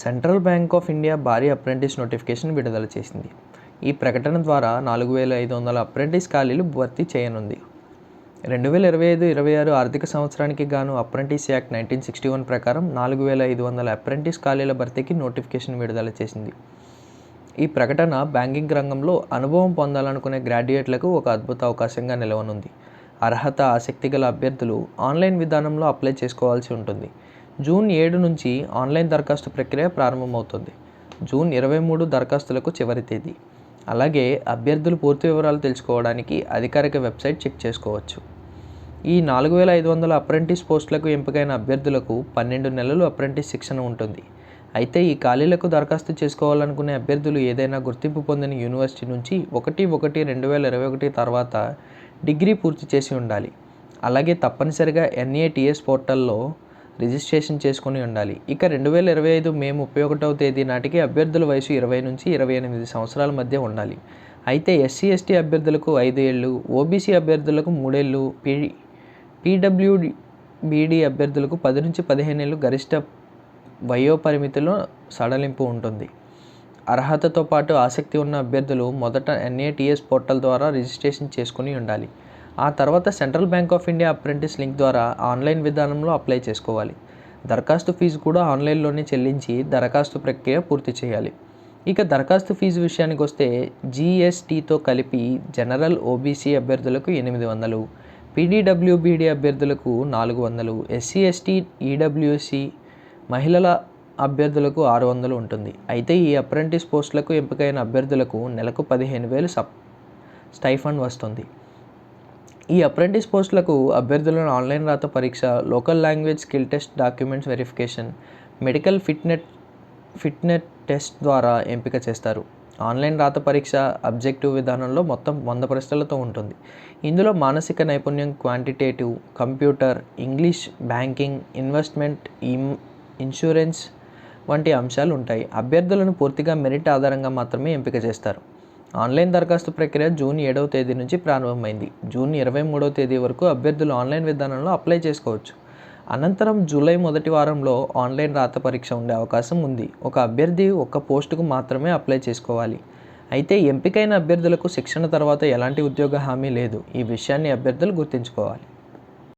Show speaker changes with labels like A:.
A: Central bank of India భారీ apprentice notification విడుదల చేసింది. ఈ ప్రకటన ద్వారా నాలుగు వేల ఐదు వందల అప్రెంటిస్ ఖాళీలు భర్తీ చేయనుంది. రెండు వేల ఇరవై ఐదు ఇరవై ఆరు ఆర్థిక సంవత్సరానికి గాను apprentice act nineteen sixty one ప్రకారం నాలుగు వేల ఐదు వందల అప్రెంటిస్ ఖాళీల భర్తీకి నోటిఫికేషన్ విడుదల చేసింది. ఈ ప్రకటన బ్యాంకింగ్ రంగంలో అనుభవం పొందాలనుకునే గ్రాడ్యుయేట్లకు ఒక అద్భుత అవకాశంగా నిలవనుంది. అర్హత ఆసక్తి గల అభ్యర్థులు ఆన్లైన్ విధానంలో అప్లై చేసుకోవాల్సి ఉంటుంది. జూన్ ఏడు నుంచి ఆన్లైన్ దరఖాస్తు ప్రక్రియ ప్రారంభమవుతుంది. జూన్ ఇరవై మూడు దరఖాస్తులకు చివరి తేదీ. అలాగే అభ్యర్థులు పూర్తి వివరాలు తెలుసుకోవడానికి అధికారిక వెబ్సైట్ చెక్ చేసుకోవచ్చు. ఈ నాలుగు వేల ఐదు వందల అప్రెంటిస్ పోస్టులకు ఎంపికైన అభ్యర్థులకు పన్నెండు నెలలు అప్రెంటిస్ శిక్షణ ఉంటుంది. అయితే ఈ ఖాళీలకు దరఖాస్తు చేసుకోవాలనుకునే అభ్యర్థులు ఏదైనా గుర్తింపు పొందిన యూనివర్సిటీ నుంచి ఒకటి ఒకటి రెండు వేల ఇరవై ఒకటి తర్వాత డిగ్రీ పూర్తి చేసి ఉండాలి. అలాగే తప్పనిసరిగా ఎన్ఏటిఎస్ పోర్టల్లో రిజిస్ట్రేషన్ చేసుకుని ఉండాలి. ఇక రెండు వేల ఇరవై ఐదు మే ముప్పై ఒకటవ తేదీ నాటికి అభ్యర్థుల వయసు ఇరవై నుంచి ఇరవై ఎనిమిది సంవత్సరాల మధ్య ఉండాలి. అయితే ఎస్సీ ఎస్టీ అభ్యర్థులకు ఐదు ఏళ్ళు ఓబీసీ అభ్యర్థులకు మూడేళ్ళు పీ పీడబ్ల్యూడి బీడీ అభ్యర్థులకు పది నుంచి పదిహేను ఏళ్ళు గరిష్ట వయోపరిమితిలో సడలింపు ఉంటుంది. అర్హతతో పాటు ఆసక్తి ఉన్న అభ్యర్థులు మొదట ఎన్ఏటిఎస్ పోర్టల్ ద్వారా రిజిస్ట్రేషన్ చేసుకుని ఉండాలి. ఆ తర్వాత central bank of India apprentice link ద్వారా ఆన్లైన్ విధానంలో అప్లై చేసుకోవాలి. దరఖాస్తు ఫీజు కూడా ఆన్లైన్లోనే చెల్లించి దరఖాస్తు ప్రక్రియ పూర్తి చేయాలి. ఇక దరఖాస్తు ఫీజు విషయానికి వస్తే జీఎస్టీతో కలిపి జనరల్ ఓబీసీ అభ్యర్థులకు ఎనిమిది వందలు పీడీడబ్ల్యూబీడీ అభ్యర్థులకు నాలుగు వందలు ఎస్సీ ఎస్టీ ఈడబ్ల్యూసి మహిళల అభ్యర్థులకు ఆరు వందలు ఉంటుంది. అయితే ఈ అప్రెంటిస్ పోస్టులకు ఎంపికైన అభ్యర్థులకు నెలకు పదిహేను వేలు సబ్ స్టైఫండ్ వస్తుంది. ఈ అప్రెంటిస్ పోస్టులకు అభ్యర్థులను ఆన్లైన్ రాత పరీక్ష local language skill test documents verification medical fitness fitness test ద్వారా ఎంపిక చేస్తారు. ఆన్లైన్ రాత పరీక్ష అబ్జెక్టివ్ విధానంలో మొత్తం వంద ప్రశ్నలతో ఉంటుంది. ఇందులో మానసిక నైపుణ్యం quantitative computer English banking investment ఇమ్ ఇన్సూరెన్స్ వంటి అంశాలు ఉంటాయి. అభ్యర్థులను పూర్తిగా మెరిట్ ఆధారంగా మాత్రమే ఎంపిక చేస్తారు. ఆన్లైన్ దరఖాస్తు ప్రక్రియ జూన్ ఏడవ తేదీ నుంచి ప్రారంభమైంది. జూన్ ఇరవై మూడవ తేదీ వరకు అభ్యర్థులు ఆన్లైన్ విధానంలో అప్లై చేసుకోవచ్చు. అనంతరం జూలై మొదటి వారంలో ఆన్లైన్ రాత పరీక్ష ఉండే అవకాశం ఉంది. ఒక అభ్యర్థి ఒక్క పోస్టుకు మాత్రమే అప్లై చేసుకోవాలి. అయితే ఎంపికైన అభ్యర్థులకు శిక్షణ తర్వాత ఎలాంటి ఉద్యోగ హామీ లేదు. ఈ విషయాన్ని అభ్యర్థులు గుర్తుంచుకోవాలి.